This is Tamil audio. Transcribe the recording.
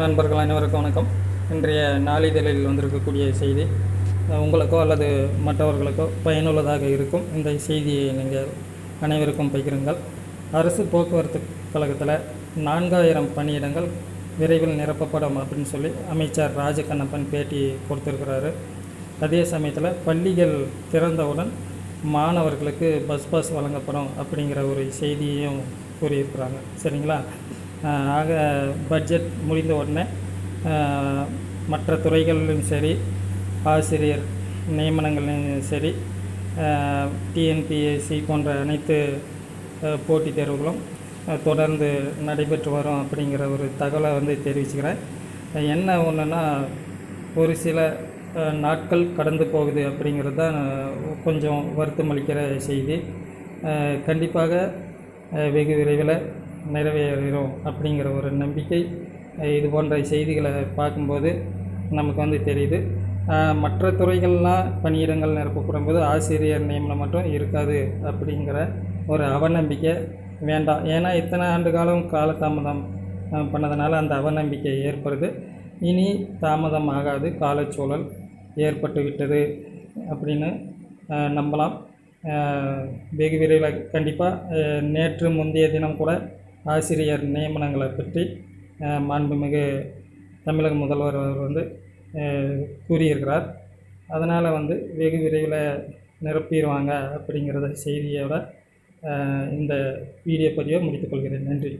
நண்பர்கள் அனைவருக்கும் வணக்கம். இன்றைய நாளிதழில் வந்திருக்கக்கூடிய செய்தி உங்களுக்கோ அல்லது மற்றவர்களுக்கோ பயனுள்ளதாக இருக்கும். இந்த செய்தியை நீங்கள் அனைவருக்கும் பகிருங்கள். அரசு போக்குவரத்து கழகத்தில் நான்காயிரம் பணியிடங்கள் விரைவில் நிரப்பப்படும் அப்படின்னு சொல்லி அமைச்சர் ராஜகண்ணப்பன் பேட்டி கொடுத்துருக்கிறாரு. அதே சமயத்தில் பள்ளிகள் திறந்தவுடன் மாணவர்களுக்கு பஸ் பாஸ் வழங்கப்படும் அப்படிங்கிற ஒரு செய்தியையும் கூறியிருக்கிறாங்க. சரிங்களா? ஆக பட்ஜெட் முடிந்த உடனே மற்ற துறைகளிலும் சரி ஆசிரியர் நியமனங்களிலும் சரி டிஎன்பிஎஸ்சி போன்ற அனைத்து போட்டித் தேர்வுகளும் தொடர்ந்து நடைபெற்று வரும் அப்படிங்கிற ஒரு தகவலை வந்து தெரிவிச்சுக்கிறேன். என்ன ஒன்றுன்னா ஒரு சில நாட்கள் கடந்து போகுது அப்படிங்கிறது தான் கொஞ்சம் வருத்தம் அளிக்கிற செய்தி. கண்டிப்பாக வெகு விரைவில் நிறைவேறும் அப்படிங்கிற ஒரு நம்பிக்கை இது போன்ற செய்திகளை பார்க்கும்போது நமக்கு வந்து தெரியுது. மற்ற துறைகள்லாம் பணியிடங்கள் நிரப்பப்படும் போது ஆசிரியர் நியமனம் மட்டும் இருக்காது அப்படிங்கிற ஒரு அவநம்பிக்கை வேண்டாம். ஏன்னா இத்தனை ஆண்டு காலம் காலதாமதம் பண்ணதுனால அந்த அவநம்பிக்கை ஏற்படுது. இனி தாமதம் ஆகாது காலச்சூழல் ஏற்பட்டு விட்டது அப்படின்னு நம்பலாம். வெகு விரைவில் கண்டிப்பாக நேற்று முந்தைய தினம் கூட ஆசிரியர் நியமனங்களை பற்றி மாண்புமிகு தமிழக முதல்வர் அவர் வந்து கூறியிருக்கிறார். அதனால் வந்து வெகு விரைவில் நிரப்பிடுவாங்க அப்படிங்கிறத செய்தியோட இந்த வீடியோ பதிவை முடித்துக்கொள்கிறேன் நன்றி.